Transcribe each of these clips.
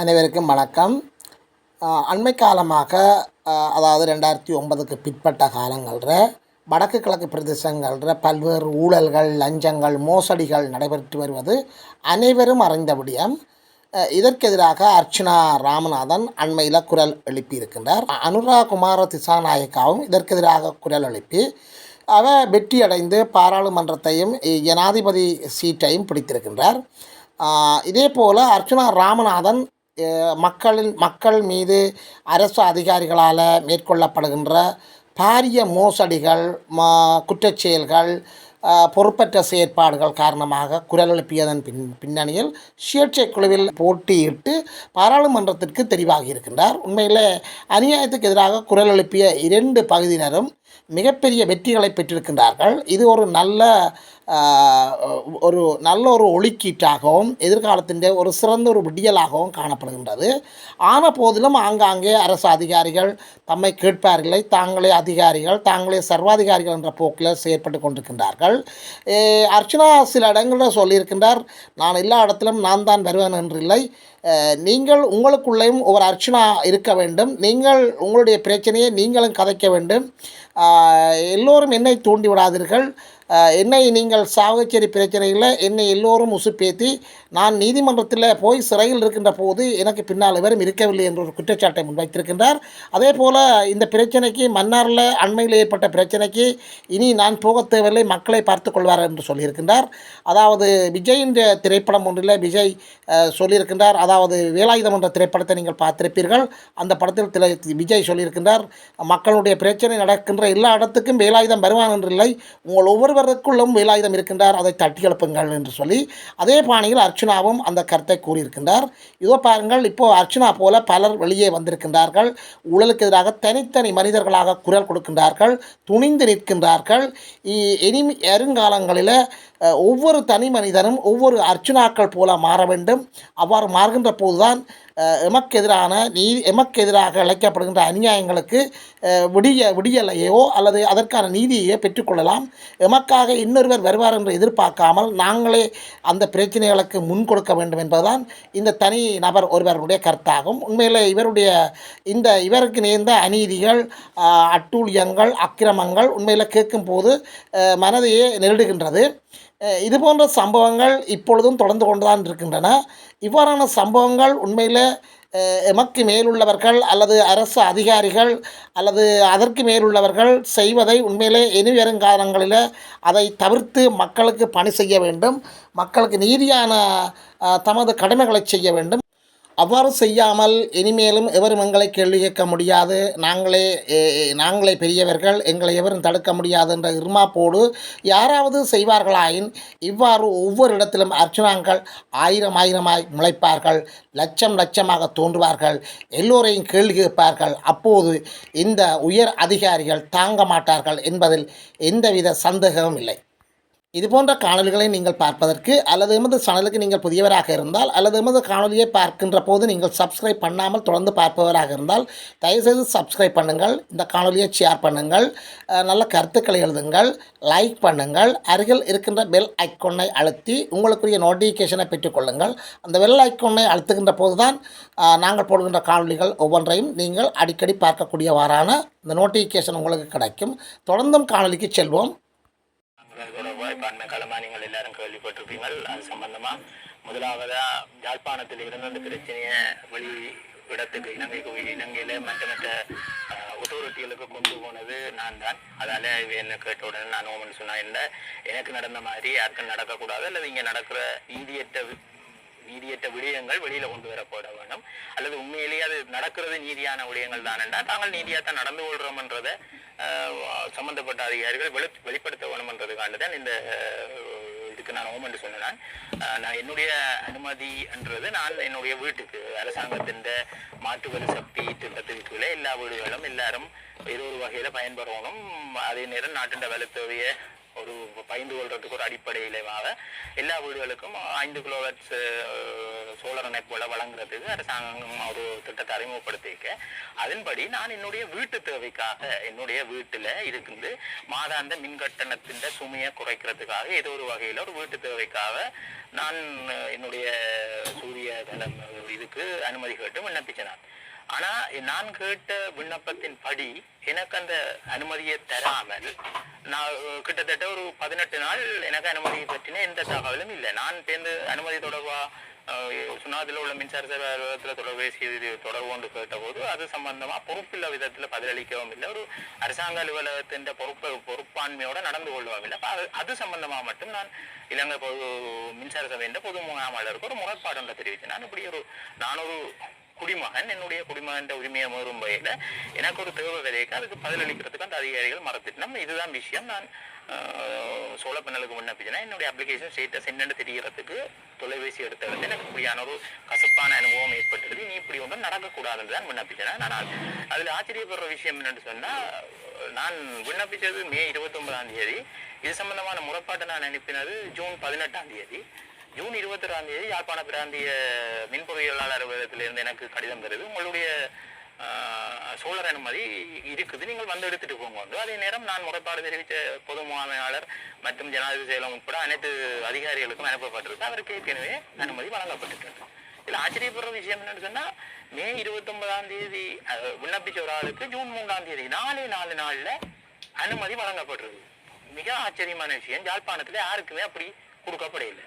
அனைவருக்கும் வணக்கம். அண்மை காலமாக அதாவது ரெண்டாயிரத்தி ஒன்பதுக்கு பிற்பட்ட காலங்களில் வடக்கு கிழக்கு பிரதேசங்களில் பல்வேறு ஊழல்கள் லஞ்சங்கள் மோசடிகள் நடைபெற்று வருவது அனைவரும் அறிந்த விடயம். இதற்கெதிராக அர்ச்சனா ராமநாதன் அண்மையில் குரல் எழுப்பியிருக்கின்றார். அனுரா குமார திசாநாயக்காவும் இதற்கெதிராக குரல் எழுப்பி அவர் வெற்றியடைந்து பாராளுமன்றத்தையும் ஜனாதிபதி சீட்டையும் பிடித்திருக்கின்றார். இதே போல் அர்ச்சனா ராமநாதன் மக்களின் மக்கள் மீது அரசு அதிகாரிகளால் மேற்கொள்ளப்படுகின்ற பாரிய மோசடிகள் குற்றச்செயல்கள் செயல்கள் பொறுப்பற்ற செயற்பாடுகள் காரணமாக குரல் எழுப்பியதன் பின் பின்னணியில் சுயேட்சை குழுவில் போட்டியிட்டு பாராளுமன்றத்திற்கு தெரிவாகி இருக்கின்றார் உண்மையில் அநியாயத்துக்கு எதிராக குரல் எழுப்பிய இரண்டு பகுதியினரும் மிகப்பெரிய வெற்றிகளை பெற்றிருக்கின்றார்கள். இது ஒரு நல்ல ஒரு நல்ல ஒரு ஒளிக்கீட்டாகவும் எதிர்காலத்தின் ஒரு சிறந்த ஒரு விடியலாகவும் காணப்படுகின்றது. ஆன போதிலும் ஆங்காங்கே அரசு அதிகாரிகள் தம்மை கேட்பார்களே தாங்களே அதிகாரிகள் தாங்களே சர்வாதிகாரிகள் என்ற போக்கில் செயற்பட்டு கொண்டிருக்கின்றார்கள். அர்ச்சனா சில இடங்களில் சொல்லியிருக்கின்றார் நான் எல்லா இடத்திலும் நான் தான் வருவேன் என்றில்லை. நீங்கள் உங்களுக்குள்ளேயும் ஒரு அர்ச்சனா இருக்க வேண்டும். நீங்கள் உங்களுடைய பிரச்சனையை நீங்களும் கதைக்க வேண்டும். எல்லோரும் என்னை தூண்டி விடாதீர்கள் என்னை நீங்கள் சாவகச்சேரி பிரச்சனையில் என்னை எல்லோரும் உசுப்பேத்தி நான் நீதிமன்றத்தில் போய் சிறையில் இருக்கின்ற போது எனக்கு பின்னால் இவரும் இருக்கவில்லை என்ற ஒரு குற்றச்சாட்டை முன்வைத்திருக்கின்றார். அதே போல் இந்த பிரச்சனைக்கு மன்னாரில் அண்மையில் ஏற்பட்ட பிரச்சனைக்கு இனி நான் போக தேவையில்லை மக்களை பார்த்து கொள்வார் என்று சொல்லியிருக்கின்றார். அதாவது விஜயின் திரைப்படம் ஒன்றில் விஜய் சொல்லியிருக்கின்றார். அதாவது வேலாயுதம் என்ற திரைப்படத்தை நீங்கள் பார்த்திருப்பீர்கள். அந்த படத்தில் திரை விஜய் சொல்லியிருக்கின்றார் மக்களுடைய பிரச்சனை நடக்கின்ற எல்லா இடத்துக்கும் வேலாயுதம் வருவான் என்றில்லை. உங்கள் ஒவ்வொருவருக்குள்ளும் வேலாயுதம் இருக்கின்றார். அதை தட்டி எழுப்புங்கள் என்று சொல்லி அதே பாணியில் அர்ச்சனாவும் அந்த கருத்தை கூறியிருக்கின்றார். இதோ பாருங்கள் இப்போது அர்ச்சனா போல பலர் வெளியே வந்திருக்கின்றார்கள். ஊழலுக்கு எதிராக தனித்தனி மனிதர்களாக குரல் கொடுக்கின்றார்கள் துணிந்து நிற்கின்றார்கள். இனி அருங்காலங்களில் ஒவ்வொரு தனி மனிதனும் ஒவ்வொரு அர்ச்சனாக்கள் போல மாற வேண்டும். அவ்வாறு மாறுகின்ற போதுதான் எமக்கு எதிரான நீ எமக்கு எதிராக இழைக்கப்படுகின்ற அநியாயங்களுக்கு விடிய விடியலையோ அல்லது அதற்கான நீதியையோ பெற்றுக்கொள்ளலாம். எமக்காக இன்னொருவர் வருவார் என்று எதிர்பார்க்காமல் நாங்களே அந்த பிரச்சனைகளுக்கு முன் கொடுக்க வேண்டும் என்பதுதான் இந்த தனி நபர் ஒருவருடைய கருத்தாகும். உண்மையில் இவருடைய இந்த இவருக்கு நேர்ந்த அநீதிகள் அட்டூழியங்கள் அக்கிரமங்கள் உண்மையில் கேட்கும்போது மனதையே நெருடுகின்றது. இது போன்ற சம்பவங்கள் இப்பொழுதும் தொடர்ந்து கொண்டு தான் இருக்கின்றன. இவ்வாறான சம்பவங்கள் உண்மையில் எமக்கு மேலுள்ளவர்கள் அல்லது அரசு அதிகாரிகள் அல்லது அதற்கு மேலுள்ளவர்கள் செய்வதை உண்மையிலே இனி வரும் காலங்களில் அதை தவிர்த்து மக்களுக்கு பணி செய்ய வேண்டும். மக்களுக்கு நீதியான தமது கடமைகளை செய்ய வேண்டும். அவ்வாறு செய்யாமல் இனிமேலும் எவரும் எங்களை கேள்வி கேட்க முடியாது. நாங்களே நாங்களே பெரியவர்கள் எங்களை எவரும் தடுக்க முடியாது என்ற இருமாப்போடு யாராவது செய்வார்களாயின் இவ்வாறு ஒவ்வொரு இடத்திலும் அர்ச்சனாங்கள் ஆயிரம் ஆயிரமாய் முளைப்பார்கள். லட்சம் லட்சமாக தோன்றுவார்கள். எல்லோரையும் கேள்வி கேட்பார்கள். அப்போது இந்த உயர் அதிகாரிகள் தாங்க மாட்டார்கள் என்பதில் எந்தவித சந்தேகமும் இல்லை. இது போன்ற காணொளிகளை நீங்கள் பார்ப்பதற்கு அல்லது எமது சேனலுக்கு நீங்கள் புதியவராக இருந்தால் அல்லது எமது காணொலியை பார்க்கின்ற போது நீங்கள் சப்ஸ்கிரைப் பண்ணாமல் தொடர்ந்து பார்ப்பவராக இருந்தால் தயவுசெய்து சப்ஸ்கிரைப் பண்ணுங்கள் இந்த காணொலியை ஷேர் பண்ணுங்கள் நல்ல கருத்துக்களை எழுதுங்கள் லைக் பண்ணுங்கள் அருகில் இருக்கின்ற பெல் ஐக்கோனை அழுத்தி உங்களுக்குரிய நோட்டிஃபிகேஷனை பெற்றுக்கொள்ளுங்கள் அந்த பெல் ஐக்கோனை அழுத்துகின்ற போது தான் நாங்கள் போடுகின்ற காணொளிகள் ஒவ்வொன்றையும் நீங்கள் அடிக்கடி பார்க்கக்கூடியவாறான இந்த நோட்டிஃபிகேஷன் உங்களுக்கு கிடைக்கும். தொடர்ந்தும் காணொளிக்கு செல்வோம். தொடர்பாக இப்போ நீங்கள் எல்லாரும் கேள்விப்பட்டிருப்பீங்கள் அது சம்பந்தமா முதலாவதா யாழ்ப்பாணத்தில் இருந்து அந்த பிரச்சனையை வெளி இடத்துக்கு இலங்கைக்கு இலங்கையில மற்ற மற்ற ஒத்தோரிட்டிகளுக்கு கொண்டு போனது நான் தான். அதால இவ என்ன கேட்ட உடனே நான் ஓமன் சொன்னா இல்லை எனக்கு நடந்த மாதிரி யாருக்கும் நடக்கக்கூடாது. அல்லது இங்கே நடக்கிற நீதியற்ற நீதியற்ற விடயங்கள் வெளியில கொண்டு வரப்பட வேண்டும். அல்லது உண்மையிலேயே அது நடக்கிறது நீதியான விடயங்கள் தானண்டா தாங்கள் நீதியாக தான் நடந்து கொள்றோம்ன்றதை சம்பந்தப்பட்ட அதிகாரிகள் வெளி வெளிப்படுத்த வேணும்ன்றதுக்காண்டு தான் இந்த இதுக்கு நான் ஓமெண்ட் சொன்னேன். ஆஹ், நான் என்னுடைய அனுமதின்றது நான் என்னுடைய வீட்டுக்கு அரசாங்கத்தின் மாற்று வரி சக்தி திட்டத்துக்கு கீழே எல்லா வீடுகளும் எல்லாரும் ஏதோ ஒரு வகையில பயன்பெறணும். அதே நேரம் நாட்டின் வலுத்தேவையை ஒரு பயந்து கொள்றதுக்கு ஒரு அடிப்படையிலாக எல்லா வீடுகளுக்கும் ஐந்து கிலோவாட்ஸ் சோலார் இணைப்புகளை வழங்குறதுக்கு அரசாங்கம் ஒரு திட்டத்தை அறிமுகப்படுத்தியிருக்கேன் அதன்படி நான் என்னுடைய வீட்டு தேவைக்காக என்னுடைய வீட்டுல இருந்து மாதாந்த மின் கட்டணத்தின் சுமையை குறைக்கிறதுக்காக ஏதோ ஒரு வகையில ஒரு வீட்டு தேவைக்காக நான் என்னுடைய சூரிய தலம் இதுக்கு அனுமதி கேட்டு விண்ணப்பிச்சேன். நான் ஆனா நான் கேட்ட விண்ணப்பத்தின் படி எனக்கு அந்த அனுமதியை தராமல் நான் கிட்டத்தட்ட ஒரு பதினெட்டு நாள் எனக்கு அனுமதியை பற்றின எந்த தகவலும் இல்லை. நான் சேர்ந்து அனுமதி தொடர்பா சுனாதில் உள்ள மின்சார சேவை அலுவலகத்தில் தொடர்பேசி தொடர்பு கொண்டு கேட்டபோது அது சம்பந்தமா பொறுப்பில்ல விதத்துல பதிலளிக்கவும் இல்லை. ஒரு அரசாங்க அலுவலகத்தின் பொறுப்பு பொறுப்பாண்மையோட நடந்து கொள்ளவும் இல்லை. அது- அது சம்பந்தமா மட்டும் நான் இலங்கை பொது மின்சார சபையின் பொது முகாமலருக்கு ஒரு முறைப்பாடு ஒன்றை தெரிவித்தேன். நான் இப்படி ஒரு நான் ஒரு குடிமகன் என்னுடைய குடிமகன் உரிமையை மீறும் வகையில் எனக்கு ஒரு தேவை விலைக்கு அதுக்கு பதிலளிக்கிறதுக்கு அந்த அதிகாரிகள் மறந்துட்டோம் இதுதான் விஷயம். நான் சோழ பண்ணலுக்கு விண்ணப்பிச்சேன்னா என்னுடைய அப்ளிகேஷன் ஸ்டேட்டஸ் என்னென்னு தெரியறதுக்கு தொலைபேசி எடுத்த வந்து எனக்கு இப்படியான ஒரு கசப்பான அனுபவம் ஏற்பட்டது நீ இப்படி ஒன்றும் நடக்கக்கூடாதுன்னு தான் விண்ணப்பிச்சேன். நான் அதில் அதுல ஆச்சரியப்படுற விஷயம் என்னன்னு சொன்னா நான் விண்ணப்பிச்சது மே இருபத்தொன்பதாம் தேதி. இது சம்பந்தமான முறைப்பாட்டை நான் அனுப்பினது ஜூன் பதினெட்டாம் தேதி. ஜூன் இருபத்தி தேதி யாழ்ப்பாண பிராந்திய மின் பொறியியலாளர் அலுவலகத்திலிருந்து எனக்கு கடிதம் தருது. உங்களுடைய சோழர் அனுமதி இருக்குது. நீங்கள் வந்து எடுத்துட்டு போங்க. அதே நேரம் நான் முறைப்பாடு தெரிவித்த பொது முகாமையாளர் மற்றும் ஜனாதிபதி செயலம் உட்பட அனைத்து அதிகாரிகளுக்கும் அனுப்பப்பட்டிருக்கு. அவருக்கு ஏற்கனவே அனுமதி வழங்கப்பட்டிருக்கு. இதில் ஆச்சரியப்படுற விஷயம் என்னன்னு சொன்னா மே இருபத்தி ஒன்பதாம் தேதி விண்ணப்பிச்ச ஒரு ஆளுக்கு ஜூன் மூன்றாம் தேதி நாலே நாலு நாள்ல அனுமதி வழங்கப்பட்டிருக்கு. மிக ஆச்சரியமான விஷயம். யாழ்ப்பாணத்துல யாருக்குமே அப்படி கொடுக்கப்படையில்லை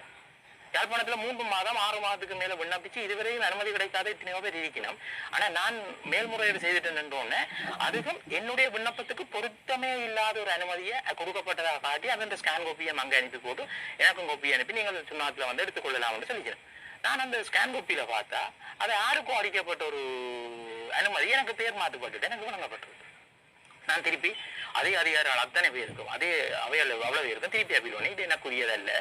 யாழ்ப்பாணத்துல மூன்று மாதம் ஆறு மாதத்துக்கு மேல விண்ணப்பிச்சு இதுவரையும் அனுமதி கிடைக்காத இத்தனையோ பேர் இருக்கணும் ஆனா நான் மேல்முறையீடு செய்துட்டு நின்றோன்னே அதுக்கும் என்னுடைய விண்ணப்பத்துக்கு பொருத்தமே இல்லாத ஒரு அனுமதியை கொடுக்கப்பட்டதாக காட்டி அதன் ஸ்கேன் கோப்பியை அங்கே அனுப்பி போட்டு எனக்கும் கோப்பி அனுப்பி நீங்கள் சுண்ணாத்துல வந்து எடுத்துக்கொள்ளலாம்னு சொல்லிக்கிறேன். நான் அந்த ஸ்கேன் கோப்பியில பார்த்தா அது யாருக்கும் அடிக்கப்பட்ட ஒரு அனுமதி எனக்கு பேர் எனக்கு வழங்கப்பட்டிருக்கு நான் திருப்பி அதே அதிகாரிகள் அத்தனை பேருக்கும் அதே அவையில் அவ்வளவு பேருக்கும் திருப்பி அப்பீல் பண்ணி இது எனக்குரியதல்ல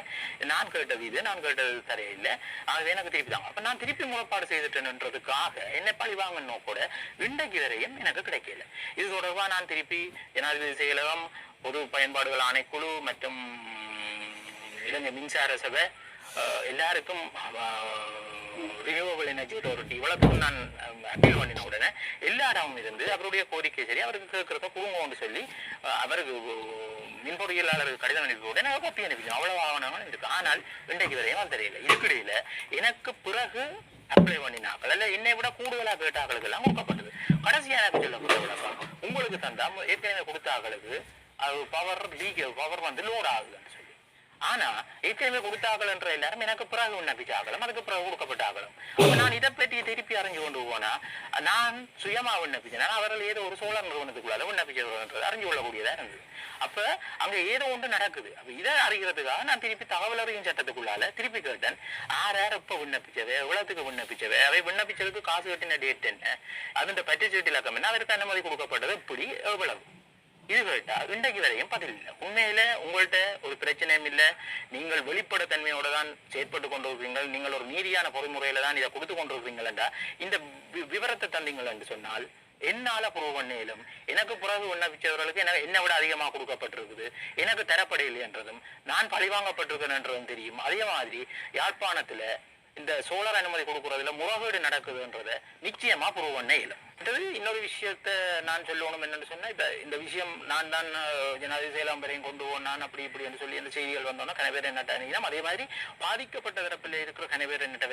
நான் கேட்டது இது நான் கேட்டது சரியில்லை. அது எனக்கு திருப்பி தாங்க. அப்ப நான் திருப்பி முறைப்பாடு செய்துட்டேன்றதுக்காக என்னை பழி வாங்கணும் கூட இன்றைக்கு வரையும் எனக்கு கிடைக்கல. இது தொடர்பா நான் திருப்பி ஜனாதிபதி செயலகம் பொது பயன்பாடுகள் ஆணைக்குழு மற்றும் இலங்கை மின்சார சபை எல்லாருக்கும் ரினியூவபிள் எனர்ஜி அத்தாரிட்டி இவ்வளவுக்கும் நான் அப்பீல் பண்ணின உடனே எல்லா இருந்து அவருடைய கோரிக்கை சரி அவருக்கு கேட்கறத குடும்பம்னு சொல்லி அவருக்கு மின் பொறியியலாளருக்கு கடிதம் அனுப்பி உடனே அவர் காப்பி அனுப்பி அவ்வளவு ஆவணங்களும் இருக்கு. ஆனால் இன்றைக்கு வரையும் தெரியல. இருக்கிடையில எனக்கு பிறகு அப்ளை பண்ணினாக்கள் அல்ல என்னை விட கூடுதலா கேட்டாக்களுக்கு எல்லாம் கொடுக்கப்பட்டது. கடைசியா எனக்கு சொல்லக்கூடிய உங்களுக்கு தந்தா ஏற்கனவே கொடுத்த ஆக்களுக்கு அது பவர் லீக் பவர் வந்து லோட் ஆகுதுன்னு சொல்லி. ஆனா ஏற்கனவே கொடுத்தாகலன்ற எல்லாரும் எனக்கு பிறகு விண்ணப்பிச்ச ஆகலம் அதுக்கு பிறகு கொடுக்கப்பட்ட ஆகலம் அப்ப நான் இதை பற்றி திருப்பி அறிஞ்சு கொண்டு போனா நான் சுயமா விண்ணப்பிச்சேன் அவர்கள் ஏதோ ஒரு சோழர் நிறுவனத்துக்குள்ளால விண்ணப்பிச்சது அறிஞ்சு கொள்ளக்கூடியதா இருந்தது. அப்ப அங்க ஏதோ ஒன்று நடக்குது. அப்ப இதை அறிகிறதுக்காக நான் திருப்பி தகவல் அறியும் சட்டத்துக்குள்ளால திருப்பி கேட்டேன் யார் யார் எப்ப விண்ணப்பிச்சவே எவ்வளவுக்கு விண்ணப்பிச்சவே அவை விண்ணப்பிச்சதுக்கு காசு கட்டின டேட் என்ன? அதுன்ற பற்றி சீட்டு இலக்கம் என்ன அதற்கு அனுமதி கொடுக்கப்பட்டது எப்படி எவ்வளவு? இது கேட்டா இன்றைக்கு வரையும் பதில் இல்லை. உண்மையில உங்கள்கிட்ட ஒரு பிரச்சனையும் இல்லை. நீங்கள் வெளிப்படைத்தன்மையோட தான் செயற்பட்டு கொண்டிருக்கிறீர்கள். நீங்கள் ஒரு நீதியான பொறிமுறையில தான் இதை கொடுத்து கொண்டிருக்கிறீங்களா இந்த வி- விவரத்தை தந்தீங்கள் என்று சொன்னால் என்னால ப்ரூவ் பண்ண இயலும் எனக்கு பிறகு உண்ணவிச்சவர்களுக்கு எனக்கு என்னை விட அதிகமாக கொடுக்கப்பட்டிருக்குது. எனக்கு தரப்படையில்லை என்றதும் நான் பழிவாங்கப்பட்டிருக்கிறேன்றதும் தெரியும். அதே மாதிரி யாழ்ப்பாணத்துல இந்த சோலார் அனுமதி கொடுக்கறதுல முறைகேடு நடக்குதுன்றதை நிச்சயமா ப்ரூவ் பண்ண இல்லை இன்னொரு விஷயத்த நான் சொல்லணும் என்னன்னு சொன்னா இப்ப இந்த விஷயம் நான் தான் ஜனாதி ஜனாதிபதி சேலாம்பரையும் கொண்டு போனான் அப்படி இப்படி என்று சொல்லி அந்த செய்திகள் வந்தோன்னா கனவேர் என்னட்ட அதே மாதிரி பாதிக்கப்பட்ட தரப்பில் இருக்கிற கனவேர் என்னட்ட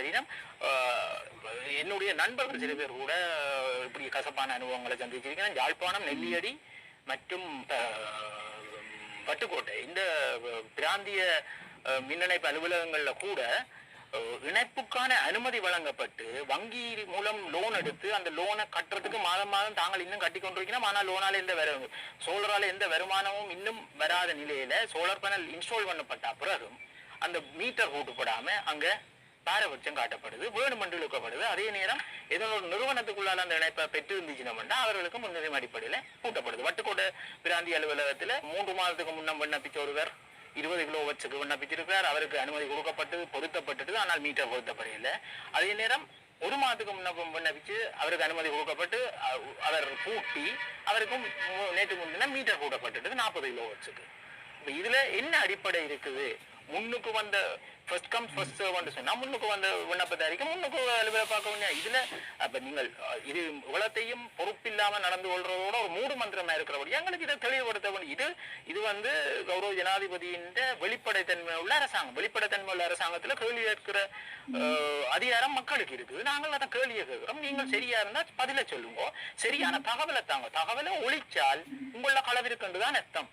என்னுடைய நண்பர்கள் சில பேர் கூட இப்படி கசப்பான அனுபவங்களை சந்திச்சிருக்கிறேன். யாழ்ப்பாணம் நெல்லியடி மற்றும் பட்டுக்கோட்டை இந்த பிராந்திய மின்னணைப்பு அலுவலகங்கள்ல கூட இணைப்புக்கான அனுமதி வழங்கப்பட்டு வங்கி மூலம் லோன் எடுத்து அந்த லோனை கட்டுறதுக்கு மாதம் மாதம் தாங்கள் இன்னும் கட்டி கொண்டிருக்கிறோம். ஆனால் லோனால எந்த வரு சோலரால எந்த வருமானமும் இன்னும் வராத நிலையில சோலார் பேனல் இன்ஸ்டால் பண்ணப்பட்ட பிறகும் அந்த மீட்டர் போட்டுப்படாம அங்க பாரபட்சம் காட்டப்படுது வேணுமென்று இழுக்கப்படுது. அதே நேரம் ஏதோ ஒரு நிறுவனத்துக்குள்ளால அந்த இணைப்பை பெற்று இருந்துச்சுன்னா அவர்களுக்கு முன்னுரிமை அடிப்படையில கூட்டப்படுது வட்டுக்கோட்டை பிராந்திய அலுவலகத்துல மூன்று மாதத்துக்கு முன்னம் விண்ணப்பிச்ச ஒருவர் இருபது கிலோ வச்சுக்கு விண்ணப்பித்திருக்கிறார் அவருக்கு அனுமதி கொடுக்கப்பட்டது பொருத்தப்பட்டது. ஆனால் மீட்டர் பொருத்தப்படையில அதே நேரம் ஒரு மாதத்துக்கு முன்ன விண்ணப்பிச்சு அவருக்கு அனுமதி கொடுக்கப்பட்டு அவர் கூட்டி அவருக்கும் நேற்று முன்தினம் மீட்டர் கூட்டப்பட்டது நாற்பது கிலோ வச்சுக்கு. இப்போ இதில் என்ன அடிப்படை இருக்குது? முன்னுக்கு வந்த ஃபர்ஸ்ட் கம் ஃபர்ஸ்ட் சர்வ் சொன்னா முன்னுக்கு வந்த விண்ணப்பதாரிக்கு முன்னுக்கு அலுவலை பார்க்க வேண்டிய இதுல அப்ப நீங்கள் இது உலகத்தையும் பொறுப்பில்லாம நடந்து கொள்றதோட ஒரு மூடு மந்திரமா இருக்கிறபடி எங்களுக்கு இதை தெளிவுபடுத்த வேண்டும். இது இது வந்து கௌரவ ஜனாதிபதியின் வெளிப்படைத்தன்மை உள்ள அரசாங்கம். வெளிப்படைத்தன்மை உள்ள அரசாங்கத்துல கேள்வி கேட்கிற அஹ், அதிகாரம் மக்களுக்கு இருக்குது. நாங்கள் அதை கேள்வியை கேட்கிறோம். நீங்கள் சரியா இருந்தா பதில சொல்லுங்க. சரியான தகவலை தாங்க. தகவலை ஒழிச்சால் உங்கள களவிருக்குன்றுதான் அர்த்தம்.